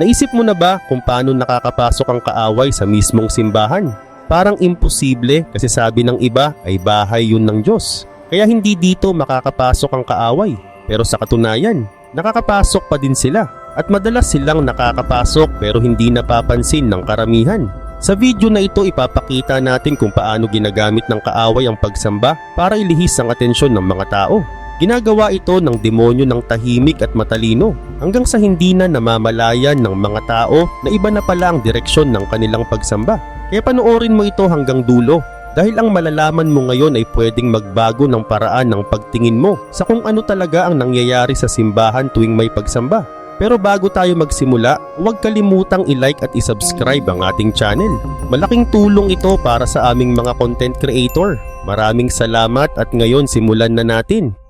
Naisip mo na ba kung paano nakakapasok ang kaaway sa mismong simbahan? Parang imposible kasi sabi ng iba ay bahay yun ng Diyos. Kaya hindi dito makakapasok ang kaaway. Pero sa katunayan, nakakapasok pa din sila. At madalas silang nakakapasok pero hindi napapansin ng karamihan. Sa video na ito ipapakita natin kung paano ginagamit ng kaaway ang pagsamba para ilihis ang atensyon ng mga tao. Ginagawa ito ng demonyo ng tahimik at matalino hanggang sa hindi na namamalayan ng mga tao na iba na pala ang direksyon ng kanilang pagsamba. Kaya panoorin mo ito hanggang dulo dahil ang malalaman mo ngayon ay pwedeng magbago ng paraan ng pagtingin mo sa kung ano talaga ang nangyayari sa simbahan tuwing may pagsamba. Pero bago tayo magsimula, huwag kalimutang i-like at i-subscribe ang ating channel. Malaking tulong ito para sa aming mga content creator. Maraming salamat at ngayon simulan na natin.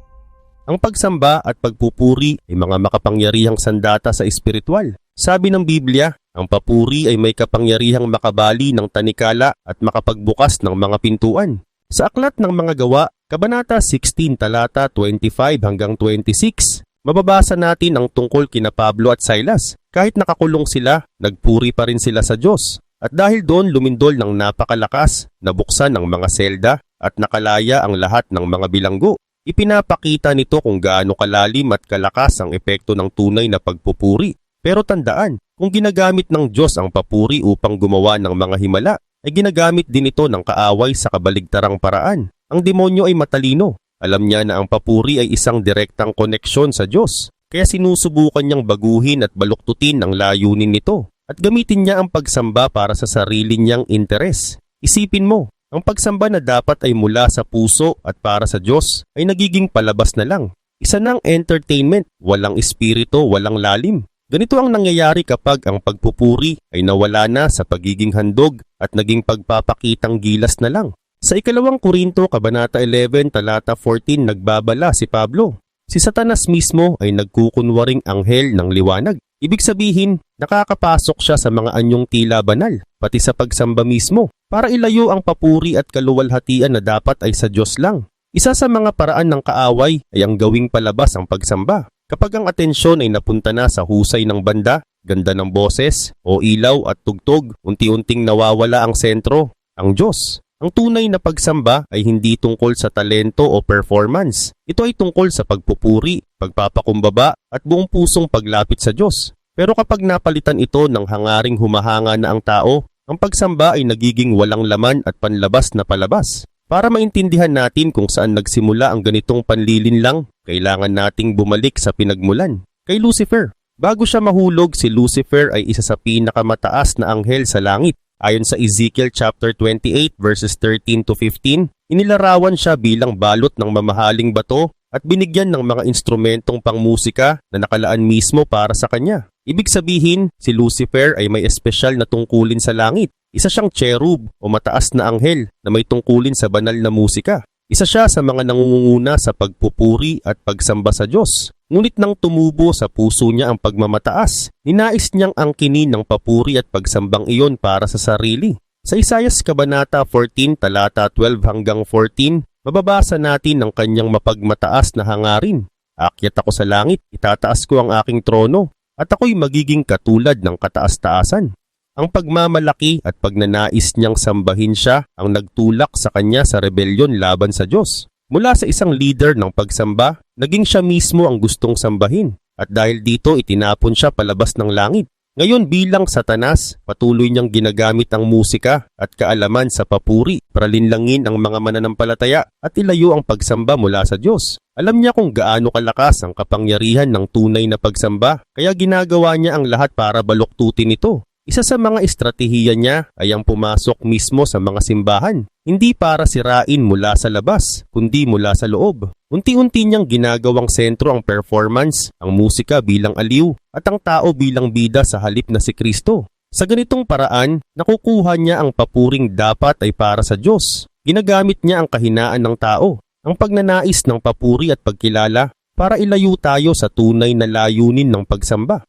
Ang pagsamba at pagpupuri ay mga makapangyarihang sandata sa espiritual. Sabi ng Biblia, ang papuri ay may kapangyarihang makabali ng tanikala at makapagbukas ng mga pintuan. Sa aklat ng mga gawa, Kabanata 16 talata 25 hanggang 26, mababasa natin ang tungkol kina Pablo at Silas. Kahit nakakulong sila, nagpuri pa rin sila sa Diyos. At dahil doon lumindol ng napakalakas, nabuksan ang mga selda at nakalaya ang lahat ng mga bilanggo. Ipinapakita nito kung gaano kalalim at kalakas ang epekto ng tunay na pagpupuri. Pero tandaan, kung ginagamit ng Diyos ang papuri upang gumawa ng mga himala, ay ginagamit din ito ng kaaway sa kabaligtarang paraan. Ang demonyo ay matalino. Alam niya na ang papuri ay isang direktang koneksyon sa Diyos. Kaya sinusubukan niyang baguhin at baluktutin ang layunin nito. At gamitin niya ang pagsamba para sa sarili niyang interes. Isipin mo, ang pagsamba na dapat ay mula sa puso at para sa Diyos ay nagiging palabas na lang. Isa ng entertainment, walang espiritu, walang lalim. Ganito ang nangyayari kapag ang pagpupuri ay nawala na sa pagiging handog at naging pagpapakitang gilas na lang. Sa ikalawang Korinto, Kabanata 11, talata 14, nagbabala si Pablo. Si Satanas mismo ay nagkukunwaring anghel ng liwanag. Ibig sabihin, nakakapasok siya sa mga anyong tila banal, pati sa pagsamba mismo, para ilayo ang papuri at kaluwalhatian na dapat ay sa Diyos lang. Isa sa mga paraan ng kaaway ay ang gawing palabas ang pagsamba. Kapag ang atensyon ay napunta na sa husay ng banda, ganda ng boses, o ilaw at tugtog, unti-unting nawawala ang sentro, ang Diyos. Ang tunay na pagsamba ay hindi tungkol sa talento o performance. Ito ay tungkol sa pagpupuri, pagpapakumbaba at buong pusong paglapit sa Diyos. Pero kapag napalitan ito ng hangaring humahanga na ang tao, ang pagsamba ay nagiging walang laman at panlabas na palabas. Para maintindihan natin kung saan nagsimula ang ganitong panlilinlang, kailangan nating bumalik sa pinagmulan. Kay Lucifer, bago siya mahulog, si Lucifer ay isa sa pinakamataas na anghel sa langit. Ayon sa Ezekiel chapter 28 verses 13 to 15, inilarawan siya bilang balot ng mamahaling bato at binigyan ng mga instrumentong pangmusika na nakalaan mismo para sa kanya. Ibig sabihin, si Lucifer ay may espesyal na tungkulin sa langit. Isa siyang cherub o mataas na anghel na may tungkulin sa banal na musika. Isa siya sa mga nangunguna sa pagpupuri at pagsamba sa Diyos. Ngunit nang tumubo sa puso niya ang pagmamataas, ninais niyang angkinin ng papuri at pagsambang iyon para sa sarili. Sa Isayas Kabanata 14 talata 12 hanggang 14, mababasa natin ang kanyang mapagmataas na hangarin. Akyat ako sa langit, itataas ko ang aking trono, at ako'y magiging katulad ng kataas-taasan. Ang pagmamalaki at pagnanais niyang sambahin siya ang nagtulak sa kanya sa rebelyon laban sa Diyos. Mula sa isang leader ng pagsamba, naging siya mismo ang gustong sambahin. At dahil dito itinapon siya palabas ng langit. Ngayon bilang satanas, patuloy niyang ginagamit ang musika at kaalaman sa papuri para linlangin ang mga mananampalataya at ilayo ang pagsamba mula sa Diyos. Alam niya kung gaano kalakas ang kapangyarihan ng tunay na pagsamba, kaya ginagawa niya ang lahat para baluktutin ito. Isa sa mga estratehiya niya ay ang pumasok mismo sa mga simbahan, hindi para sirain mula sa labas, kundi mula sa loob. Unti-unti niyang ginagawang sentro ang performance, ang musika bilang aliw, at ang tao bilang bida sa halip na si Kristo. Sa ganitong paraan, nakukuha niya ang papuring dapat ay para sa Diyos. Ginagamit niya ang kahinaan ng tao, ang pagnanais ng papuri at pagkilala para ilayo tayo sa tunay na layunin ng pagsamba.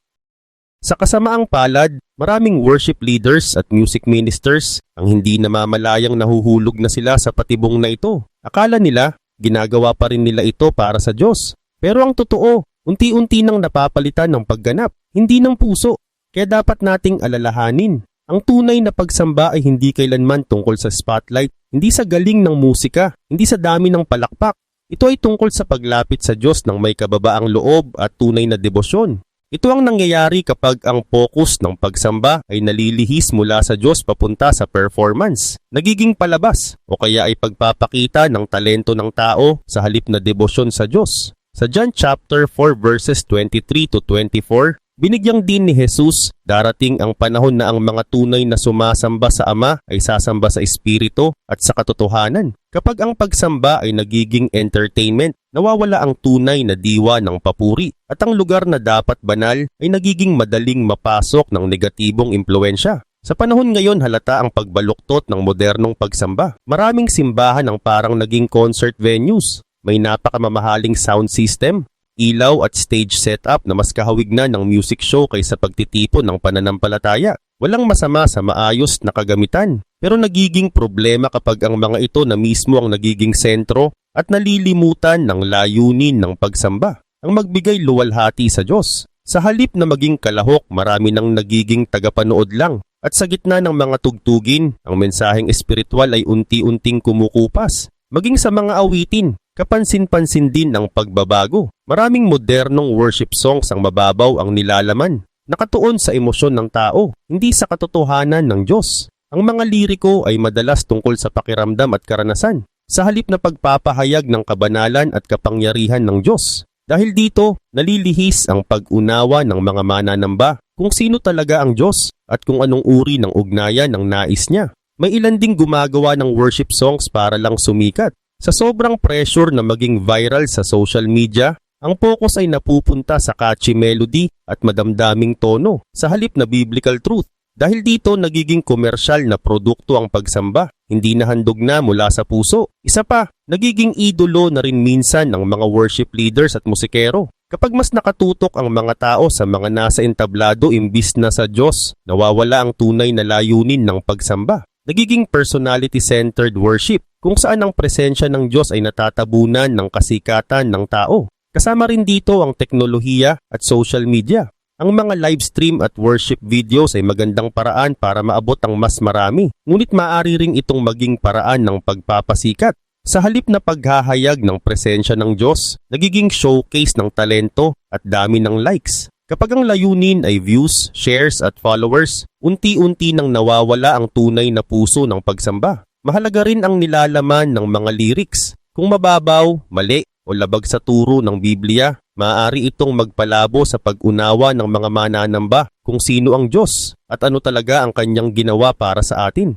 Sa kasamaang palad, maraming worship leaders at music ministers ang hindi namamalayang nahuhulog na sila sa patibong na ito. Akala nila, ginagawa pa rin nila ito para sa Diyos. Pero ang totoo, unti-unti nang napapalitan ng pagganap, hindi ng puso. Kaya dapat nating alalahanin, ang tunay na pagsamba ay hindi kailanman tungkol sa spotlight, hindi sa galing ng musika, hindi sa dami ng palakpak. Ito ay tungkol sa paglapit sa Diyos ng may kababaang loob at tunay na debosyon. Ito ang nangyayari kapag ang focus ng pagsamba ay nalilihis mula sa Diyos papunta sa performance, nagiging palabas o kaya ay pagpapakita ng talento ng tao sa halip na debosyon sa Diyos. Sa John chapter 4 verses 23 to 24, Binigyang din ni Jesus, darating ang panahon na ang mga tunay na sumasamba sa Ama ay sasamba sa Espiritu at sa katotohanan. Kapag ang pagsamba ay nagiging entertainment, nawawala ang tunay na diwa ng papuri at ang lugar na dapat banal ay nagiging madaling mapasok ng negatibong impluensya. Sa panahon ngayon halata ang pagbaluktot ng modernong pagsamba. Maraming simbahan ang parang naging concert venues. May napakamamahaling sound system, ilaw at stage setup na mas kahawig na ng music show kaysa pagtitipon ng pananampalataya. Walang masama sa maayos na kagamitan, pero nagiging problema kapag ang mga ito na mismo ang nagiging sentro at nalilimutan ng layunin ng pagsamba, ang magbigay luwalhati sa Diyos. Sa halip na maging kalahok, marami nang nagiging tagapanood lang at sa gitna ng mga tugtugin, ang mensaheng espiritual ay unti-unting kumukupas. Maging sa mga awitin, kapansin-pansin din ang pagbabago. Maraming modernong worship songs ang mababaw ang nilalaman. Nakatuon sa emosyon ng tao, hindi sa katotohanan ng Diyos. Ang mga liriko ay madalas tungkol sa pakiramdam at karanasan, sa halip na pagpapahayag ng kabanalan at kapangyarihan ng Diyos. Dahil dito, nalilihis ang pag-unawa ng mga mananamba kung sino talaga ang Diyos at kung anong uri ng ugnayan ng nais niya. May ilan ding gumagawa ng worship songs para lang sumikat. Sa sobrang pressure na maging viral sa social media, ang focus ay napupunta sa catchy melody at madamdaming tono sa halip na biblical truth. Dahil dito nagiging komersyal na produkto ang pagsamba, hindi na handog na mula sa puso. Isa pa, nagiging idolo na rin minsan ng mga worship leaders at musikero. Kapag mas nakatutok ang mga tao sa mga nasa entablado imbis na sa Diyos, nawawala ang tunay na layunin ng pagsamba. Nagiging personality-centered worship kung saan ang presensya ng Diyos ay natatabunan ng kasikatan ng tao. Kasama rin dito ang teknolohiya at social media. Ang mga live stream at worship videos ay magandang paraan para maabot ang mas marami, ngunit maaari ring itong maging paraan ng pagpapasikat. Sa halip na paghahayag ng presensya ng Diyos, nagiging showcase ng talento at dami ng likes. Kapag ang layunin ay views, shares at followers, unti-unti nang nawawala ang tunay na puso ng pagsamba. Mahalaga rin ang nilalaman ng mga lyrics. Kung mababaw, mali o labag sa turo ng Biblia, maaari itong magpalabo sa pag-unawa ng mga mananamba kung sino ang Diyos at ano talaga ang kanyang ginawa para sa atin.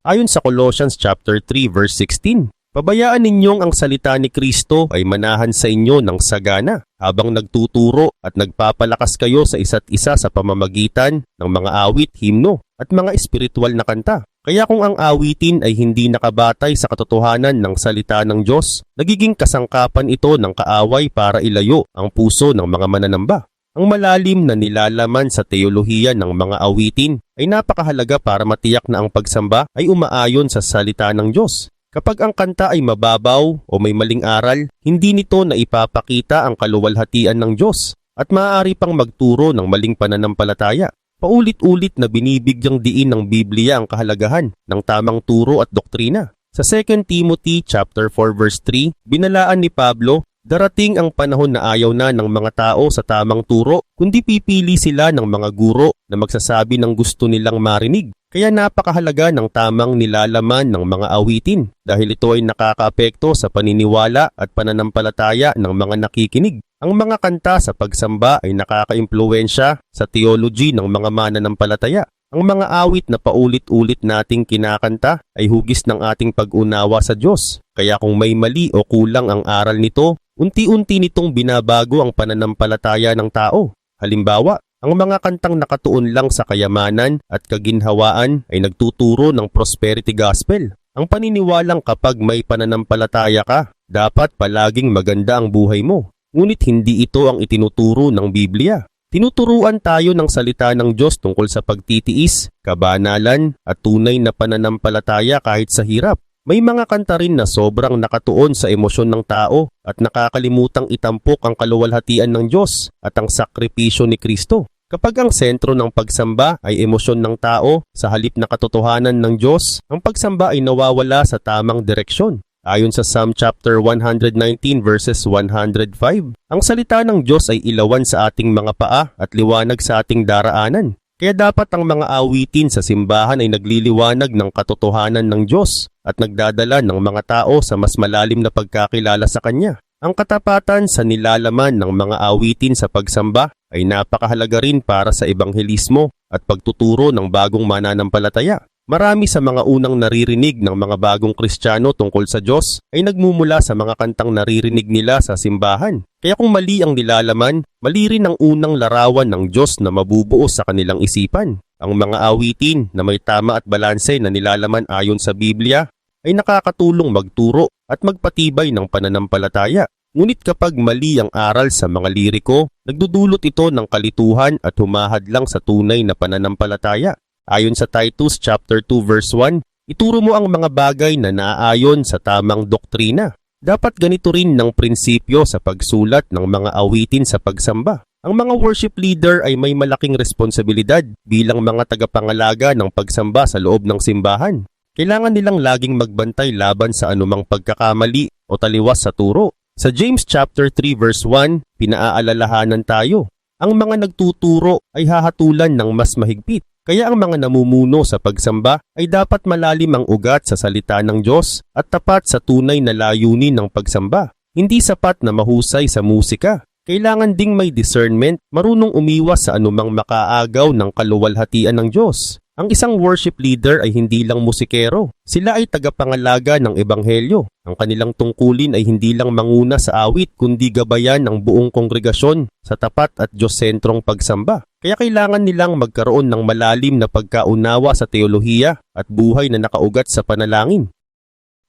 Ayon sa Colossians chapter 3 verse 16, Pabayaan ninyong ang salita ni Kristo ay manahan sa inyo ng sagana habang nagtuturo at nagpapalakas kayo sa isa't isa sa pamamagitan ng mga awit, himno at mga espiritual na kanta. Kaya kung ang awitin ay hindi nakabatay sa katotohanan ng salita ng Diyos, nagiging kasangkapan ito ng kaaway para ilayo ang puso ng mga mananamba. Ang malalim na nilalaman sa teolohiya ng mga awitin ay napakahalaga para matiyak na ang pagsamba ay umaayon sa salita ng Diyos. Kapag ang kanta ay mababaw o may maling aral, hindi nito na ipapakita ang kaluwalhatian ng Diyos at maaari pang magturo ng maling pananampalataya. Paulit-ulit na binibigyang diin ng Biblia ang kahalagahan ng tamang turo at doktrina. Sa 2 Timothy chapter 4 verse 3, binalaan ni Pablo, darating ang panahon na ayaw na ng mga tao sa tamang turo, kundi pipili sila ng mga guro na magsasabi ng gusto nilang marinig. Kaya napakahalaga ng tamang nilalaman ng mga awitin dahil ito ay nakakaapekto sa paniniwala at pananampalataya ng mga nakikinig. Ang mga kanta sa pagsamba ay nakakaimpluwensya sa theology ng mga mananampalataya. Ang mga awit na paulit-ulit nating kinakanta ay hugis ng ating pag-unawa sa Diyos. Kaya kung may mali o kulang ang aral nito, unti-unti nitong binabago ang pananampalataya ng tao. Halimbawa, ang mga kantang nakatuon lang sa kayamanan at kaginhawaan ay nagtuturo ng prosperity gospel. Ang paniniwalang kapag may pananampalataya ka, dapat palaging maganda ang buhay mo. Ngunit hindi ito ang itinuturo ng Biblia. Tinuturuan tayo ng salita ng Diyos tungkol sa pagtitiis, kabanalan at tunay na pananampalataya kahit sa hirap. May mga kanta rin na sobrang nakatuon sa emosyon ng tao at nakakalimutang itampok ang kaluwalhatian ng Diyos at ang sakripisyo ni Kristo. Kapag ang sentro ng pagsamba ay emosyon ng tao sa halip na katotohanan ng Diyos, ang pagsamba ay nawawala sa tamang direksyon. Ayon sa Psalm chapter 119 verses 105, ang salita ng Diyos ay ilawan sa ating mga paa at liwanag sa ating daraanan. Kaya dapat ang mga awitin sa simbahan ay nagliliwanag ng katotohanan ng Diyos at nagdadala ng mga tao sa mas malalim na pagkakilala sa Kanya. Ang katapatan sa nilalaman ng mga awitin sa pagsamba ay napakahalaga rin para sa ebanghelismo at pagtuturo ng bagong mananampalataya. Marami sa mga unang naririnig ng mga bagong Kristiyano tungkol sa Diyos ay nagmumula sa mga kantang naririnig nila sa simbahan. Kaya kung mali ang nilalaman, mali rin ang unang larawan ng Diyos na mabubuo sa kanilang isipan. Ang mga awitin na may tama at balanse na nilalaman ayon sa Biblia ay nakakatulong magturo at magpatibay ng pananampalataya. Ngunit kapag mali ang aral sa mga liriko, nagdudulot ito ng kalituhan at humahadlang sa tunay na pananampalataya. Ayon sa Titus chapter 2 verse 1, ituro mo ang mga bagay na naaayon sa tamang doktrina. Dapat ganito rin ng prinsipyo sa pagsulat ng mga awitin sa pagsamba. Ang mga worship leader ay may malaking responsibilidad bilang mga tagapangalaga ng pagsamba sa loob ng simbahan. Kailangan nilang laging magbantay laban sa anumang pagkakamali o taliwas sa turo. Sa James chapter 3 verse 1, pinaaalalahanan tayo. Ang mga nagtuturo ay hahatulan ng mas mahigpit. Kaya ang mga namumuno sa pagsamba ay dapat malalim ang ugat sa salita ng Diyos at tapat sa tunay na layunin ng pagsamba. Hindi sapat na mahusay sa musika. Kailangan ding may discernment, marunong umiwas sa anumang makaagaw ng kaluwalhatian ng Diyos. Ang isang worship leader ay hindi lang musikero. Sila ay tagapangalaga ng ebanghelyo. Ang kanilang tungkulin ay hindi lang manguna sa awit kundi gabayan ng buong kongregasyon sa tapat at Diyos-sentrong pagsamba. Kaya kailangan nilang magkaroon ng malalim na pagkaunawa sa teolohiya at buhay na nakaugat sa panalangin.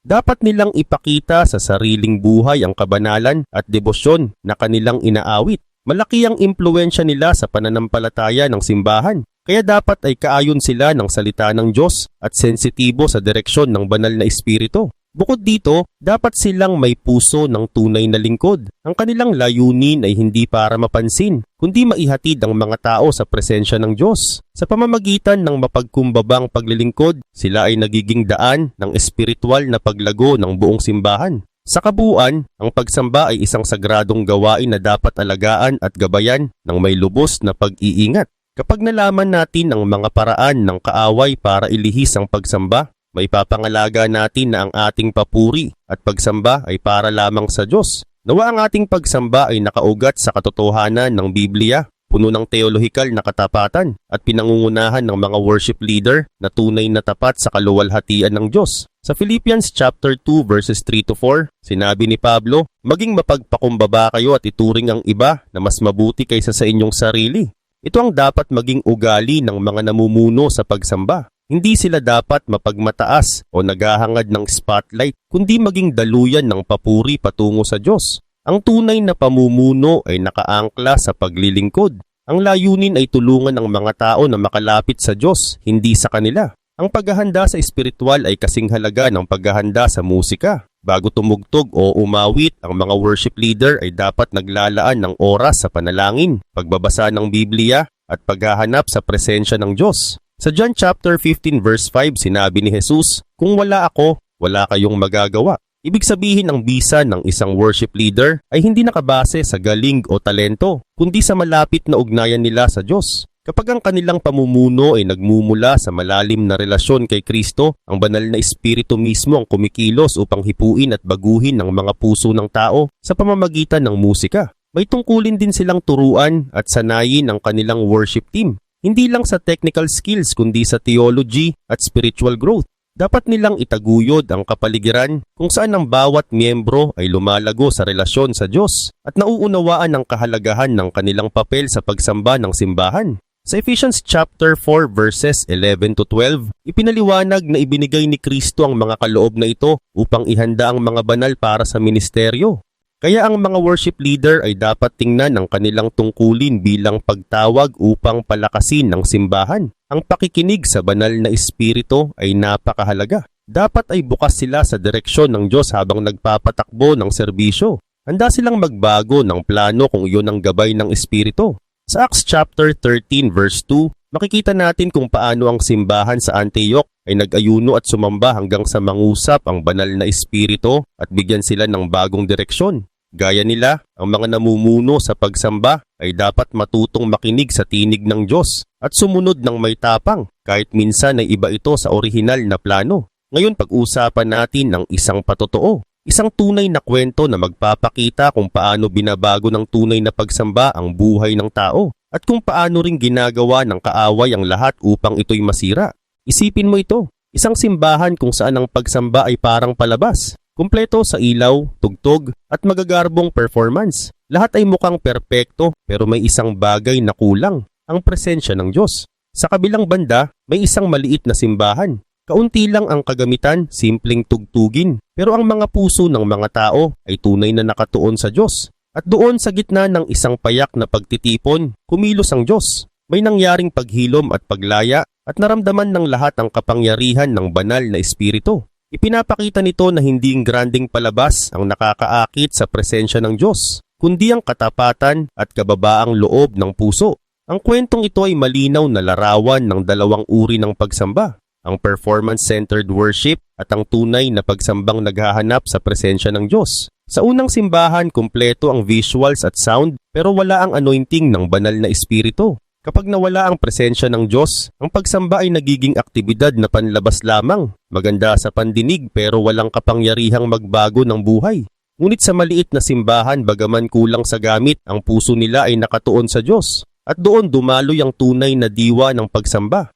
Dapat nilang ipakita sa sariling buhay ang kabanalan at debosyon na kanilang inaawit. Malaki ang impluensya nila sa pananampalataya ng simbahan kaya dapat ay kaayon sila ng salita ng Diyos at sensitibo sa direksyon ng banal na espiritu. Bukod dito, dapat silang may puso ng tunay na lingkod. Ang kanilang layunin ay hindi para mapansin, kundi maihatid ang mga tao sa presensya ng Diyos. Sa pamamagitan ng mapagkumbabang paglilingkod, sila ay nagiging daan ng espiritual na paglago ng buong simbahan. Sa kabuuan, ang pagsamba ay isang sagradong gawain na dapat alagaan at gabayan ng may lubos na pag-iingat. Kapag nalaman natin ang mga paraan ng kaaway para ilihis ang pagsamba, may papangalaga natin na ang ating papuri at pagsamba ay para lamang sa Diyos. Nawa ang ating pagsamba ay nakaugat sa katotohanan ng Biblia, puno ng teolohikal na katapatan at pinangungunahan ng mga worship leader na tunay na tapat sa kaluwalhatian ng Diyos. Sa Philippians chapter 2 verses 3 to 4, sinabi ni Pablo, Maging mapagpakumbaba kayo at ituring ang iba na mas mabuti kaysa sa inyong sarili ito ang dapat maging ugali ng mga namumuno sa pagsamba. Hindi sila dapat mapagmataas o naghahangad ng spotlight, kundi maging daluyan ng papuri patungo sa Diyos. Ang tunay na pamumuno ay nakaangkla sa paglilingkod. Ang layunin ay tulungan ang mga tao na makalapit sa Diyos, hindi sa kanila. Ang paghahanda sa espiritual ay kasing halaga ng paghahanda sa musika. Bago tumugtog o umawit, ang mga worship leader ay dapat naglalaan ng oras sa panalangin, pagbabasa ng Biblia, at paghahanap sa presensya ng Diyos. Sa John chapter 15 verse 5 sinabi ni Jesus, Kung wala ako, wala kayong magagawa. Ibig sabihin ang bisa ng isang worship leader ay hindi nakabase sa galing o talento, kundi sa malapit na ugnayan nila sa Diyos. Kapag ang kanilang pamumuno ay nagmumula sa malalim na relasyon kay Kristo, ang banal na espiritu mismo ang kumikilos upang hipuin at baguhin ang mga puso ng tao sa pamamagitan ng musika. May tungkulin din silang turuan at sanayin ang kanilang worship team, hindi lang sa technical skills kundi sa theology at spiritual growth. Dapat nilang itaguyod ang kapaligiran kung saan ang bawat miyembro ay lumalago sa relasyon sa Diyos at nauunawaan ang kahalagahan ng kanilang papel sa pagsamba ng simbahan. Sa Ephesians chapter 4 verses 11 to 12, ipinaliwanag na ibinigay ni Kristo ang mga kaloob na ito upang ihanda ang mga banal para sa ministeryo. Kaya ang mga worship leader ay dapat tingnan ang kanilang tungkulin bilang pagtawag upang palakasin ng simbahan. Ang pakikinig sa banal na espiritu ay napakahalaga. Dapat ay bukas sila sa direksyon ng Diyos habang nagpapatakbo ng serbisyo. Handa silang magbago ng plano kung iyon ang gabay ng espiritu. Sa Acts chapter 13 verse 2, makikita natin kung paano ang simbahan sa Antioch ay nag-ayuno at sumamba hanggang sa mangusap ang banal na espiritu at bigyan sila ng bagong direksyon. Gaya nila, ang mga namumuno sa pagsamba ay dapat matutong makinig sa tinig ng Diyos at sumunod ng may tapang kahit minsan ay iba ito sa orihinal na plano. Ngayon pag-usapan natin ng isang patotoo. Isang tunay na kwento na magpapakita kung paano binabago ng tunay na pagsamba ang buhay ng tao at kung paano ring ginagawa ng kaaway ang lahat upang ito'y masira. Isipin mo ito, isang simbahan kung saan ang pagsamba ay parang palabas Kumpleto sa ilaw, tugtog at magagarbong performance. Lahat ay mukhang perpekto pero may isang bagay na kulang, ang presensya ng Diyos. Sa kabilang banda, may isang maliit na simbahan. Kaunti lang ang kagamitan, simpleng tugtugin. Pero ang mga puso ng mga tao ay tunay na nakatuon sa Diyos. At doon sa gitna ng isang payak na pagtitipon, kumilos ang Diyos. May nangyaring paghilom at paglaya at naramdaman ng lahat ang kapangyarihan ng banal na espiritu. Ipinapakita nito na hindi ang granding palabas ang nakakaakit sa presensya ng Diyos, kundi ang katapatan at kababaang loob ng puso. Ang kwentong ito ay malinaw na larawan ng dalawang uri ng pagsamba, ang performance-centered worship at ang tunay na pagsambang naghahanap sa presensya ng Diyos. Sa unang simbahan, kumpleto ang visuals at sound pero wala ang anointing ng banal na espiritu. Kapag nawala ang presensya ng Diyos, ang pagsamba ay nagiging aktibidad na panlabas lamang. Maganda sa pandinig pero walang kapangyarihang magbago ng buhay. Ngunit sa maliit na simbahan bagaman kulang sa gamit, ang puso nila ay nakatuon sa Diyos. At doon dumaloy ang tunay na diwa ng pagsamba.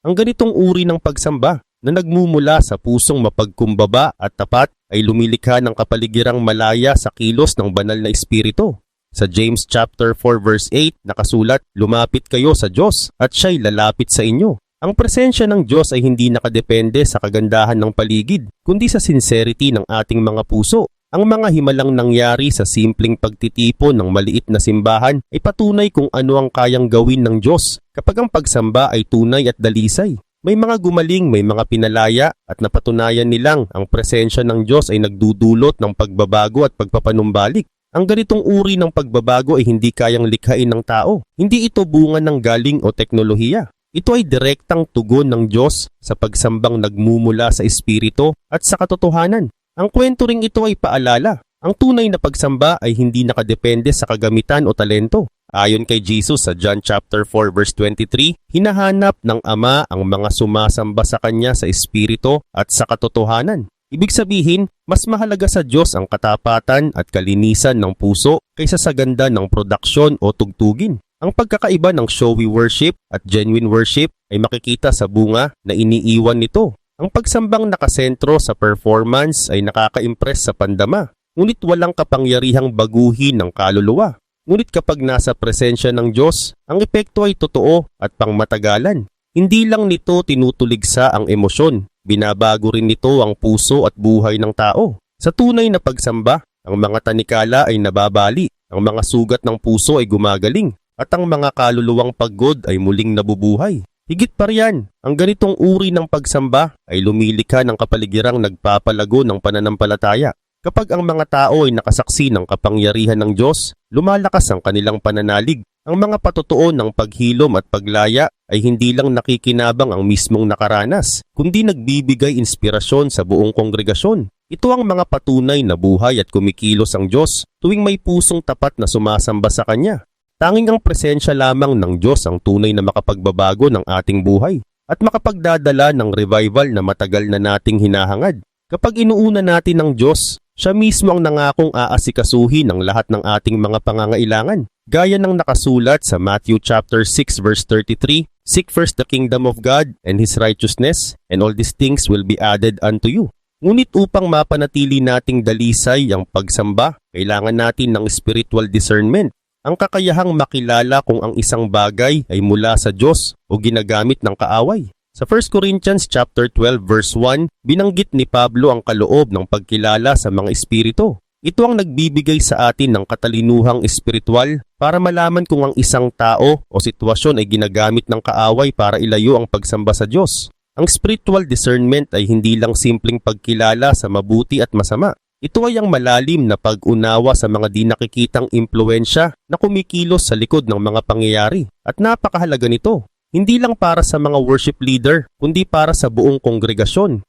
Ang ganitong uri ng pagsamba na nagmumula sa pusong mapagkumbaba at tapat ay lumilikha ng kapaligirang malaya sa kilos ng banal na espiritu. Sa James chapter 4 verse 8 nakasulat, Lumapit kayo sa Diyos at siya'y lalapit sa inyo. Ang presensya ng Diyos ay hindi nakadepende sa kagandahan ng paligid, kundi sa sincerity ng ating mga puso. Ang mga himalang nangyari sa simpleng pagtitipon ng maliit na simbahan ay patunay kung ano ang kayang gawin ng Diyos kapag ang pagsamba ay tunay at dalisay. May mga gumaling, may mga pinalaya at napatunayan nilang ang presensya ng Diyos ay nagdudulot ng pagbabago at pagpapanumbalik. Ang ganitong uri ng pagbabago ay hindi kayang likhain ng tao. Hindi ito bunga ng galing o teknolohiya. Ito ay direktang tugon ng Diyos sa pagsambang nagmumula sa Espiritu at sa katotohanan. Ang kwento ring ito ay paalala. Ang tunay na pagsamba ay hindi nakadepende sa kagamitan o talento. Ayon kay Jesus sa John chapter 4 verse 23, hinahanap ng Ama ang mga sumasamba sa Kanya sa Espiritu at sa katotohanan. Ibig sabihin, mas mahalaga sa Diyos ang katapatan at kalinisan ng puso kaysa sa ganda ng produksyon o tugtugin. Ang pagkakaiba ng showy worship at genuine worship ay makikita sa bunga na iniiwan nito. Ang pagsambang nakasentro sa performance ay nakaka-impress sa pandama, ngunit walang kapangyarihang baguhin ng kaluluwa. Ngunit kapag nasa presensya ng Diyos, ang epekto ay totoo at pangmatagalan. Hindi lang nito tinutuligsa ang emosyon, Binabago rin nito ang puso at buhay ng tao. Sa tunay na pagsamba, ang mga tanikala ay nababali, ang mga sugat ng puso ay gumagaling, at ang mga kaluluwang pagod ay muling nabubuhay. Higit pa riyan, ang ganitong uri ng pagsamba ay lumilikha ng kapaligirang nagpapalago ng pananampalataya. Kapag ang mga tao ay nakasaksi ng kapangyarihan ng Diyos, lumalakas ang kanilang pananalig. Ang mga patotoo ng paghilom at paglaya ay hindi lang nakikinabang ang mismong nakaranas, kundi nagbibigay inspirasyon sa buong kongregasyon. Ito ang mga patunay na buhay at kumikilos ang Diyos tuwing may pusong tapat na sumasamba sa Kanya. Tanging ang presensya lamang ng Diyos ang tunay na makapagbabago ng ating buhay at makapagdadala ng revival na matagal na nating hinahangad. Kapag inuuna natin ng Diyos, siya mismo ang nangakong aasikasuhin ng lahat ng ating mga pangangailangan. Gaya ng nakasulat sa Matthew chapter 6 verse 33, Seek first the kingdom of God and His righteousness, and all these things will be added unto you. Ngunit upang mapanatili nating dalisay ang pagsamba, kailangan natin ng spiritual discernment, ang kakayahang makilala kung ang isang bagay ay mula sa Diyos o ginagamit ng kaaway. Sa 1 Corinthians chapter 12 verse 1, binanggit ni Pablo ang kaloob ng pagkilala sa mga espiritu. Ito ang nagbibigay sa atin ng katalinuhang espiritual para malaman kung ang isang tao o sitwasyon ay ginagamit ng kaaway para ilayo ang pagsamba sa Diyos. Ang spiritual discernment ay hindi lang simpleng pagkilala sa mabuti at masama. Ito ay ang malalim na pag-unawa sa mga di nakikitang impluensya na kumikilos sa likod ng mga pangyayari at napakahalaga nito. Hindi lang para sa mga worship leader, kundi para sa buong kongregasyon.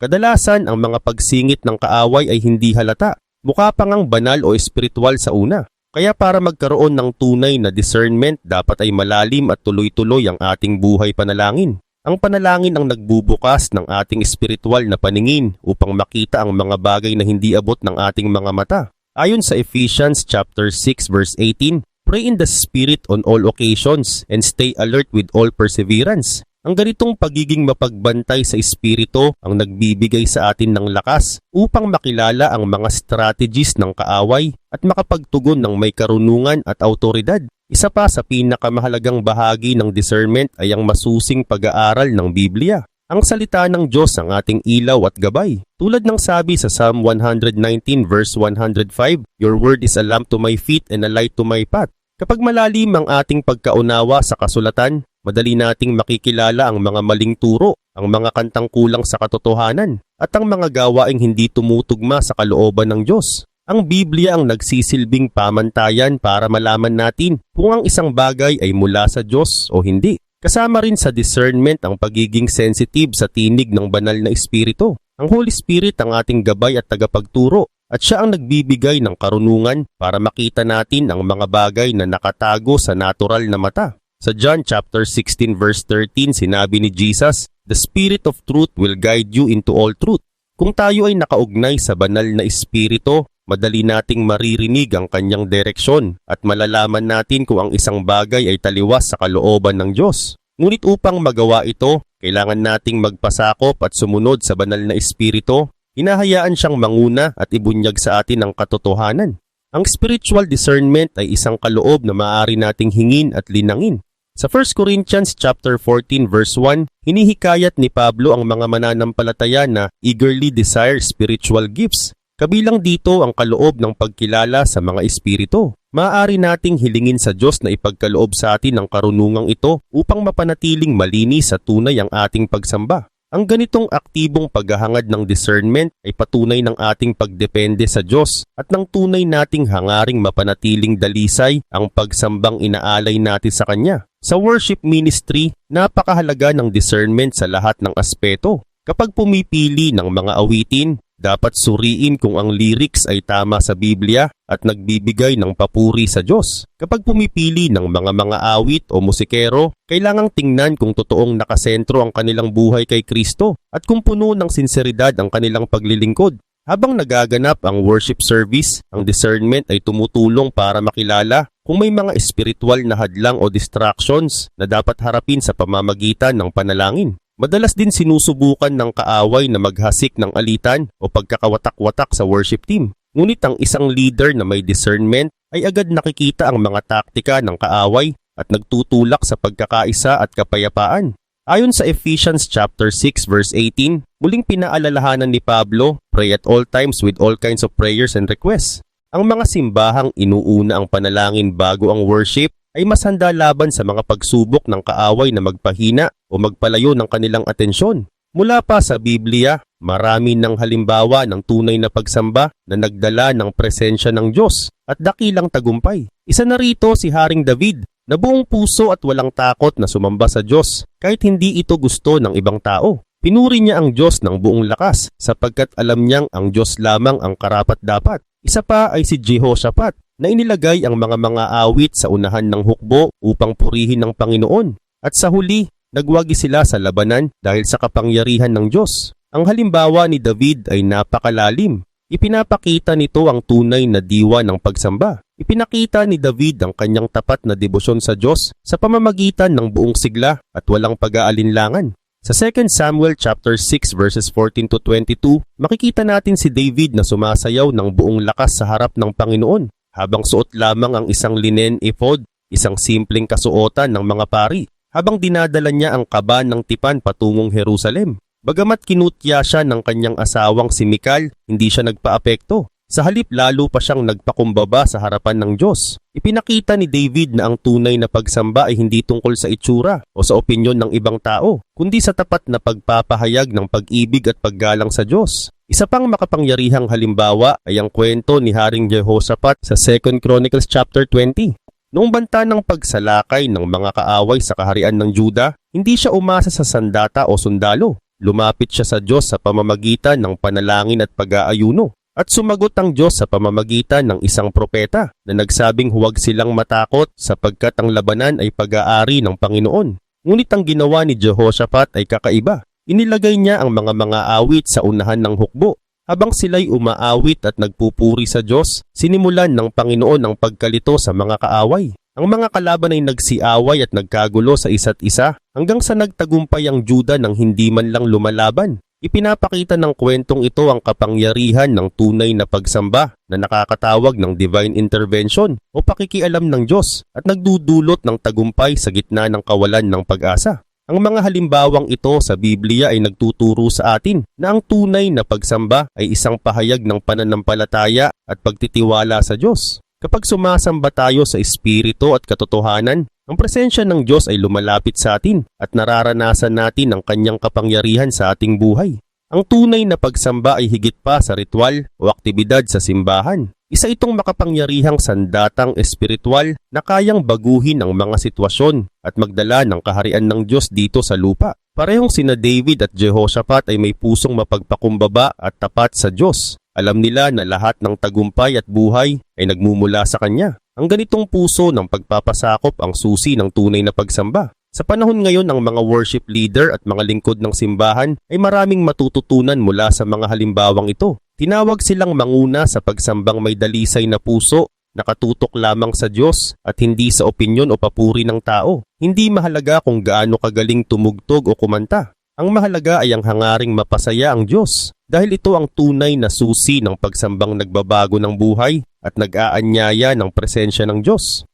Kadalasan ang mga pagsingit ng kaaway ay hindi halata, mukha pa ngang banal o espiritual sa una. Kaya para magkaroon ng tunay na discernment, dapat ay malalim at tuloy-tuloy ang ating buhay panalangin. Ang panalangin ang nagbubukas ng ating espiritual na paningin upang makita ang mga bagay na hindi abot ng ating mga mata. Ayon sa Ephesians chapter 6 verse 18, Pray in the Spirit on all occasions and stay alert with all perseverance. Ang ganitong pagiging mapagbantay sa espiritu ang nagbibigay sa atin ng lakas upang makilala ang mga strategies ng kaaway at makapagtugon ng may karunungan at autoridad. Isa pa sa pinakamahalagang bahagi ng discernment ay ang masusing pag-aaral ng Biblia. Ang salita ng Diyos ang ating ilaw at gabay. Tulad ng sabi sa Psalm 119 verse 105, Your word is a lamp to my feet and a light to my path. Kapag malalim ang ating pagkaunawa sa kasulatan, madali nating makikilala ang mga maling turo, ang mga kantang kulang sa katotohanan, at ang mga gawaing hindi tumutugma sa kalooban ng Diyos. Ang Biblia ang nagsisilbing pamantayan para malaman natin kung ang isang bagay ay mula sa Diyos o hindi. Kasama rin sa discernment ang pagiging sensitive sa tinig ng banal na espiritu. Ang Holy Spirit ang ating gabay at tagapagturo at siya ang nagbibigay ng karunungan para makita natin ang mga bagay na nakatago sa natural na mata. Sa John chapter 16 verse 13 sinabi ni Jesus, The Spirit of Truth will guide you into all truth. Kung tayo ay nakaugnay sa banal na espiritu, madali nating maririnig ang kanyang direksyon at malalaman natin kung ang isang bagay ay taliwas sa kalooban ng Diyos. Ngunit upang magawa ito, kailangan nating magpasakop at sumunod sa banal na espiritu. Hinahayaan siyang manguna at ibunyag sa atin ang katotohanan. Ang spiritual discernment ay isang kaloob na maaari nating hingin at linangin. Sa 1 Corinthians chapter 14 verse 1, hinihikayat ni Pablo ang mga mananampalataya na eagerly desire spiritual gifts Kabilang dito ang kaloob ng pagkilala sa mga espiritu. Maaari nating hilingin sa Diyos na ipagkaloob sa atin ang karunungang ito upang mapanatiling malinis sa tunay ang ating pagsamba. Ang ganitong aktibong paghahangad ng discernment ay patunay ng ating pagdepende sa Diyos at ng tunay nating hangaring mapanatiling dalisay ang pagsambang inaalay natin sa Kanya. Sa worship ministry, napakahalaga ng discernment sa lahat ng aspeto. Kapag pumipili ng mga awitin, dapat suriin kung ang lyrics ay tama sa Biblia at nagbibigay ng papuri sa Diyos. Kapag pumipili ng mga mga awit o musikero, kailangang tingnan kung totoong nakasentro ang kanilang buhay kay Kristo at kung puno ng sinseridad ang kanilang paglilingkod. Habang nagaganap ang worship service, ang discernment ay tumutulong para makilala kung may mga espiritual na hadlang o distractions na dapat harapin sa pamamagitan ng panalangin. Madalas din sinusubukan ng kaaway na maghasik ng alitan o pagkakawatak-watak sa worship team. Ngunit ang isang leader na may discernment ay agad nakikita ang mga taktika ng kaaway at nagtutulak sa pagkakaisa at kapayapaan. Ayon sa Ephesians chapter 6 verse 18, muling pinaalalahanan ni Pablo, pray at all times with all kinds of prayers and requests. Ang mga simbahang inuuna ang panalangin bago ang worship ay mas handa laban sa mga pagsubok ng kaaway na magpahina o magpalayo ng kanilang atensyon. Mula pa sa Biblia, marami ng halimbawa ng tunay na pagsamba na nagdala ng presensya ng Diyos at dakilang tagumpay. Isa na rito si Haring David na buong puso at walang takot na sumamba sa Diyos kahit hindi ito gusto ng ibang tao. Pinuri niya ang Diyos ng buong lakas sapagkat alam niyang ang Diyos lamang ang karapat-dapat. Isa pa ay si Jehoshaphat na inilagay ang mga mga awit sa unahan ng hukbo upang purihin ng Panginoon. At sa huli, nagwagi sila sa labanan dahil sa kapangyarihan ng Diyos. Ang halimbawa ni David ay napakalalim. Ipinapakita nito ang tunay na diwa ng pagsamba. Ipinakita ni David ang kanyang tapat na debosyon sa Diyos sa pamamagitan ng buong sigla at walang pag-aalinlangan. Sa 2 Samuel chapter 6 verses 14 to 22, makikita natin si David na sumasayaw ng buong lakas sa harap ng Panginoon habang suot lamang ang isang linen ephod, isang simpleng kasuotan ng mga pari, habang dinadala niya ang kaban ng tipan patungong Jerusalem. Bagamat kinutya siya ng kanyang asawang si Mikal, hindi siya nagpaapekto. Sa halip lalo pa siyang nagpakumbaba sa harapan ng Diyos. Ipinakita ni David na ang tunay na pagsamba ay hindi tungkol sa itsura o sa opinyon ng ibang tao, kundi sa tapat na pagpapahayag ng pag-ibig at paggalang sa Diyos. Isa pang makapangyarihang halimbawa ay ang kwento ni Haring Jehoshaphat sa 2 Chronicles chapter 20. Noong banta ng pagsalakay ng mga kaaway sa kaharian ng Juda, hindi siya umasa sa sandata o sundalo. Lumapit siya sa Diyos sa pamamagitan ng panalangin at pag-aayuno. At sumagot ang Diyos sa pamamagitan ng isang propeta na nagsabing huwag silang matakot sapagkat ang labanan ay pag-aari ng Panginoon. Ngunit ang ginawa ni Jehoshaphat ay kakaiba. Inilagay niya ang mga mga awit sa unahan ng hukbo. Habang sila'y umaawit at nagpupuri sa Diyos, sinimulan ng Panginoon ang pagkalito sa mga kaaway. Ang mga kalaban ay nagsiaway at nagkagulo sa isa't isa hanggang sa nagtagumpay ang Juda ng hindi man lang lumalaban. Ipinapakita ng kwentong ito ang kapangyarihan ng tunay na pagsamba na nakakatawag ng divine intervention o pakikialam ng Diyos at nagdudulot ng tagumpay sa gitna ng kawalan ng pag-asa. Ang mga halimbawang ito sa Biblia ay nagtuturo sa atin na ang tunay na pagsamba ay isang pahayag ng pananampalataya at pagtitiwala sa Diyos. Kapag sumasamba tayo sa espiritu at katotohanan, ang presensya ng Diyos ay lumalapit sa atin at nararanasan natin ang kanyang kapangyarihan sa ating buhay. Ang tunay na pagsamba ay higit pa sa ritual o aktibidad sa simbahan. Isa itong makapangyarihang sandatang espiritual na kayang baguhin ang mga sitwasyon at magdala ng kaharian ng Diyos dito sa lupa. Parehong sina David at Jehoshaphat ay may pusong mapagpakumbaba at tapat sa Diyos. Alam nila na lahat ng tagumpay at buhay ay nagmumula sa Kanya. Ang ganitong puso ng pagpapasakop ang susi ng tunay na pagsamba. Sa panahon ngayon ng mga worship leader at mga lingkod ng simbahan ay maraming matututunan mula sa mga halimbawang ito. Tinawag silang manguna sa pagsambang may dalisay na puso, nakatutok lamang sa Diyos at hindi sa opinyon o papuri ng tao. Hindi mahalaga kung gaano kagaling tumugtog o kumanta. Ang mahalaga ay ang hangaring mapasaya ang Diyos dahil ito ang tunay na susi ng pagsambang nagbabago ng buhay at nag-aanyaya ng presensya ng Diyos.